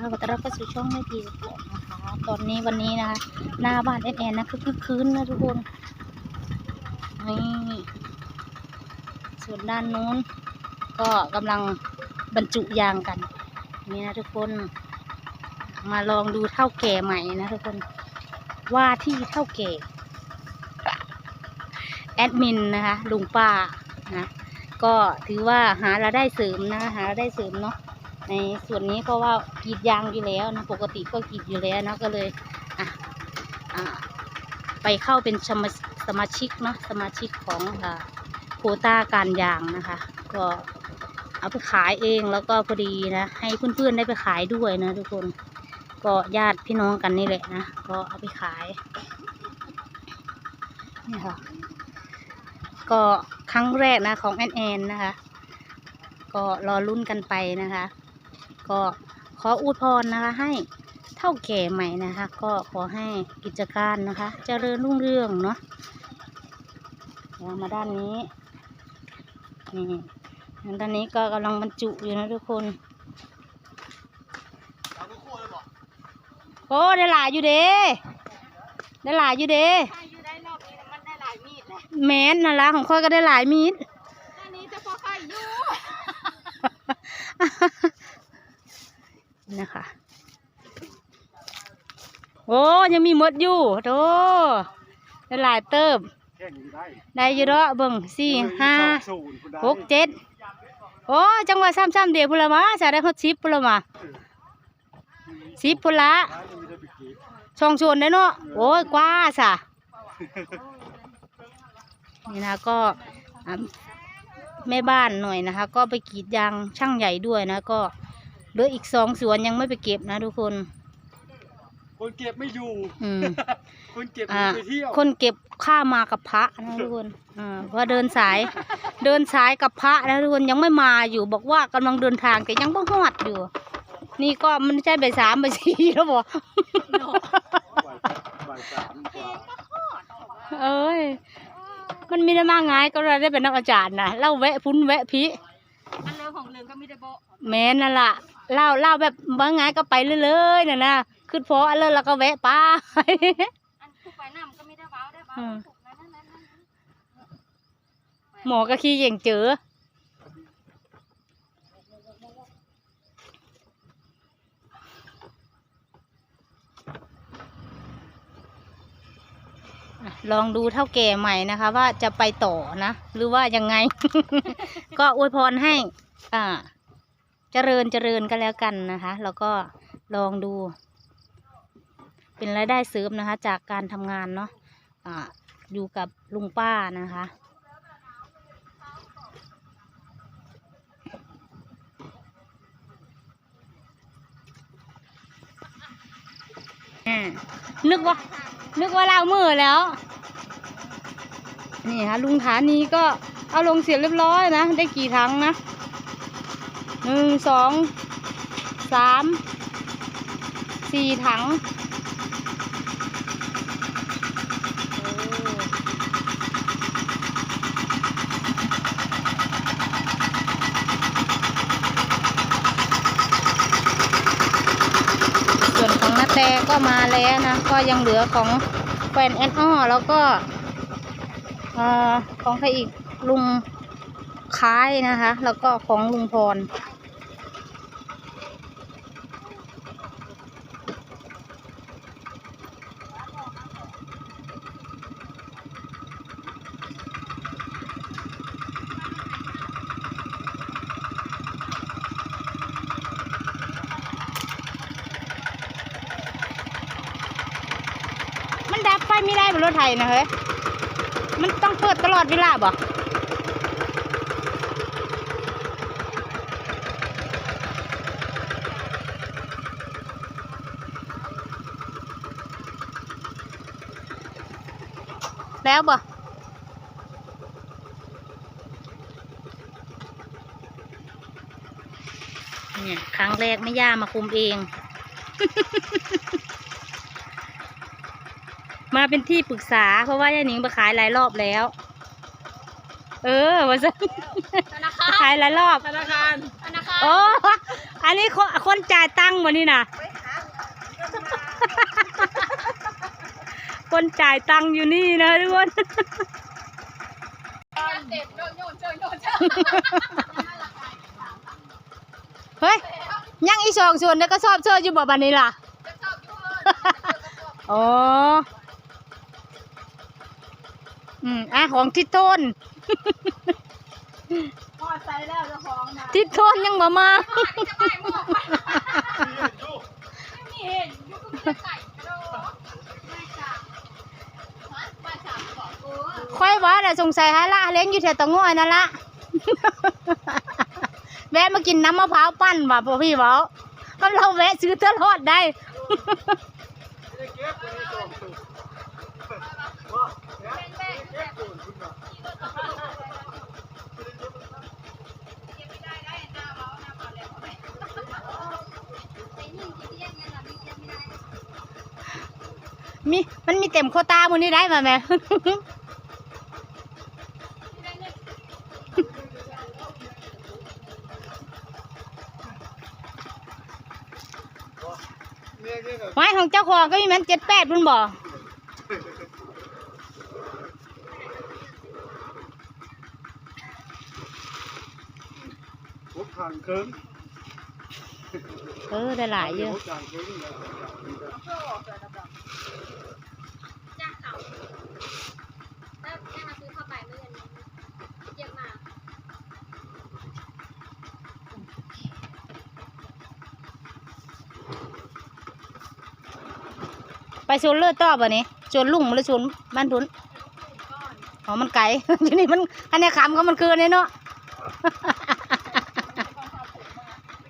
ขอต้อนรับเข้าสู่ช่องไม่ทีของนะคะ ตอนนี้วันนี้นะคะ หน้าบ้านแอนแอนนะคือคึกคืนนะทุกคน นี่ ส่วนด้านนู้น ก็กำลังบรรจุยางกัน นี่นะทุกคน มาลองดูเท่าแก่ใหม่นะทุกคน ว่าที่เท่าแก่ แอดมินนะคะ ลุงป้านะ ก็ถือว่าหารายได้เสริมนะ หารายได้เสริมเนาะ ในส่วนนี้เพราะว่ากรีดยางอยู่แล้วนะปกติก็กรีดอยู่แล้วนะก็เลยอะอะไปเข้าเป็นสมาสมาชิกเนาะสมาชิกของอ่าโคต้าการยางนะคะ ก็เอาไปขายเองแล้วก็พอดีนะ ให้เพื่อนๆได้ไปขายด้วยนะทุกคนก็ญาติพี่น้องกันนี่แหละนะก็เอาไปขายนี่ค่ะก็ครั้งแรกนะของแอนแอนนะคะ ก็รอรุ่นกันไปนะคะ ก็ขออวยพรนะคะให้เท่าแก่ใหม่นะคะ ก็ขอให้กิจการนะคะเจริญรุ่งเรืองเนาะเรามาด้านนี้นี่ด้านนี้ก็กำลังบรรจุอยู่นะทุกคนโอ้ได้หลายอยู่เด้ได้หลายอยู่เด้ใช่อยู่ได้รอบนี้มันได้หลายมีดเลยแมนน่ะละของข้อยก็ได้หลายมีด อันนี้จะพอใครอยู่ นะคะโอ้ยังมีมดอยู่โตได้หลายเติบ ได้อยู่เด้อเบิ่งสี่ห้าหกเจ็ดโอ้จังหวะซ้ำๆเดี๋ยวพุละมาจะได้ฮอดสิบพุละมาสิบพุนละช่องชวนได้เนาะโอ้ยกว่าสะนี่นะก็แม่บ้านหน่อยนะคะ ก็ไปกรีดยางช่างใหญ่ด้วยนะก็ เหลืออีกสองสวนยังไม่ไปเก็บนะทุกคน คนเก็บไม่อยู่ อืม คนเก็บอ่าไปเที่ยว คนเก็บข้ามากับพระนะทุกคนอ่าเพราะเดินสาย เดินสายกับพระนะทุกคนยังไม่มาอยู่ บอกว่ากำลังเดินทางแต่ยังบ่ฮอดอยู่ นี่ก็มันไม่ใช่ใบสามใบสี่แล้วบอก บ่ายบ่ายสามกว่าเอ้ย มันมีได้มากไงก็เลยได้เป็นนักอาจารย์นะเล่าแวะพุ้นแวะพิ อันเรื่องของเรื่องก็มีแต่โบะแม่นนั่นล่ะเล่าเล่าแบบบางไงก็ไปเรื่อยๆน่ะนะขึ้นพออันเลยแล้วก็แวะไป้า อันผู้ไปน้ำก็มีแต่เบาได้เบาอืม ถูกนั่นนั่นนั่นนั่นหมอก็ขี้เย่งเจอ ลองดูเท่าแก่ใหม่นะคะ ว่าจะไปต่อนะ หรือว่ายังไง ก็อวยพรให้อ่าเจริญเจริญกันแล้วกันนะคะ แล้วก็ลองดู เป็นรายได้เสริมนะคะ จากการทำงานเนาะอ่าอยู่กับลุงป้านะคะนึกว่า นึกว่าล้ามือแล้ว นี่ค่ะลุงฐานีก็เอาลงเสียเรียบร้อยนะ ได้กี่ถังนะหนึ่งสองสามสี่ถังโอ้ส่วนของนาแตก็มาแล้วนะ ก็ยังเหลือของแฟนแอนอ้อแล้วก็ อของใครอีกลุงคล้ายนะคะ แล้วก็ของลุงพร มันดับไฟไม่ได้บนรถไถนะเฮ้ย มันต้องเปิดตลอดเวลาบ่แล้วบ่เนี่ยครั้งแรกไม่ย่ามาคุมเอง มาเป็นที่ปรึกษา เพราะว่าย่าหนิงไปขายหลายรอบแล้ว เออว่าซั่นธนาคารขายหลายรอบ ธนาคารธนาคารโอ้อันนี้คนคนจ่ายตังค์วันนี้นะคนจ่ายตังค์อยู่นี่นะทุกคนเด็ดโยนโยนโยนโยนเจ้าเฮ้ยยังอีสองส่วนเนี่ยก็ชอบเชิญอยู่บ่บันนี้ล่ะจะชอบยุ่งเลย อ๋ออืมอะของทิศโทนพอใจแล้วเจ้าของนะทิศโทนยังบ่มานี่จะไปหมอกไปเห็นอยู่ไม่เห็นอยุคก็มีไก่กระโดดไม่จับฮะมาจับบอกเออค่อยว่าแต่ะสงสัยฮะละเล้งอยู่แถวตะง้อยนั่นละ แวะมากินน้ำมะพร้าวปั้นว่ะพ่อพี่เว้าก็เราแวะซื้อตลอดได้ไม่ได้ เก็บไม่ได้ส่งสุกว่าเนี่ยเป็นแม่เก็บส่วนคุณน่ะขี่รถกลับบ้านเลยเก็บไม่ได้ได้หน้าเมาหน้าเมาแล้วไปไอ้ยิ่งที่เรียกเนี่ยนะมีเก็บไม่ได้มีมันมีเต็มโควตามือนี้ได้มาแม่ไม่ได้เงินเนี่ยเนี่ยก็ไม้ของเจ้าของก็มีมันเจ็ดแปดพุ่นบ่ ผมทางเคิงเออได้หลายเยอะผมทางเคิงเนี่ยจ้างเขาแล้วแม่มาซื้อเข้าไปเมื่อเดือนนี้เยี่ยมมากไปชวนเลือดต่อบ่นี้ชวนลุงหรือชวนบ้านทุนอ๋อมันไกลทีนี้มันอันนี้คำก็มันคือเนี่ยเนาะ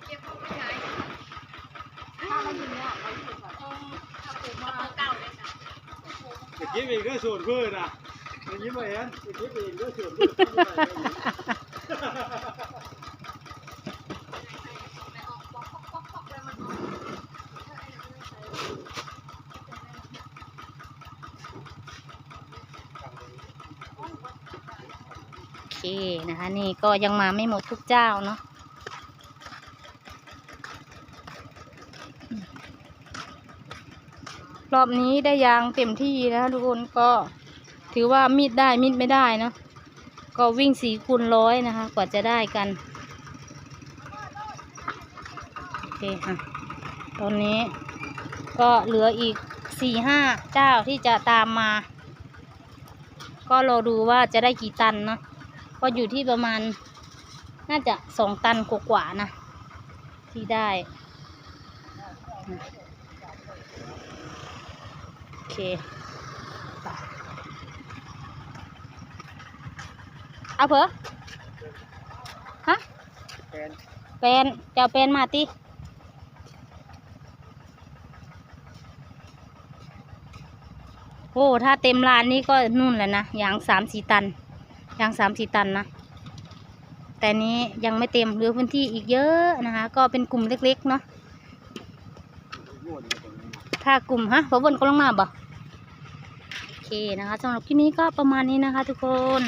เก็บของไม่ใช้ถ้าเรายินเนี่ยเราอยู่ก่อนเออถ้าปลูกมาเก่าเลยค่ะ จะเก็บเองก็ส่วนเพื่อนนะอย่างนี้มาเห็นจะเก็บเองก็ส่วนเพื่อนโอเคนะคะนี่ก็ยังมาไม่หมดทุกเจ้าเนาะ รอบนี้ได้ยางเต็มที่นะคะทุกคนก็ถือว่ามีดได้มีดไม่ได้เนาะก็วิ่งสี่คูณร้อยนะคะ กว่าจะได้กันโอเคค่ะตอนนี้ก็เหลืออีกสี่ห้าเจ้าที่จะตามมา ก็รอดูว่าจะได้กี่ตันเนาะก็อยู่ที่ประมาณน่าจะสองตันกว่าๆนะ ที่ได้ เคไปเอาเผอฮะแฟนเป็นเจ้าเป็นมาติโอ้ถ้าเต็มลานนี้ก็นู่นแหละนะอย่างสามสี่ตันอย่างสามสี่ตันนะ แต่นี้ยังไม่เต็มเหลือพื้นที่อีกเยอะนะคะ ก็เป็นกลุ่มเล็กๆเนาะง่วนตรงนี้ถ้ากลุ่มฮะพอบนก็ลงมาบ่โอเค นะคะสำหรับคลิปนี้ก็ประมาณนี้นะคะทุกคน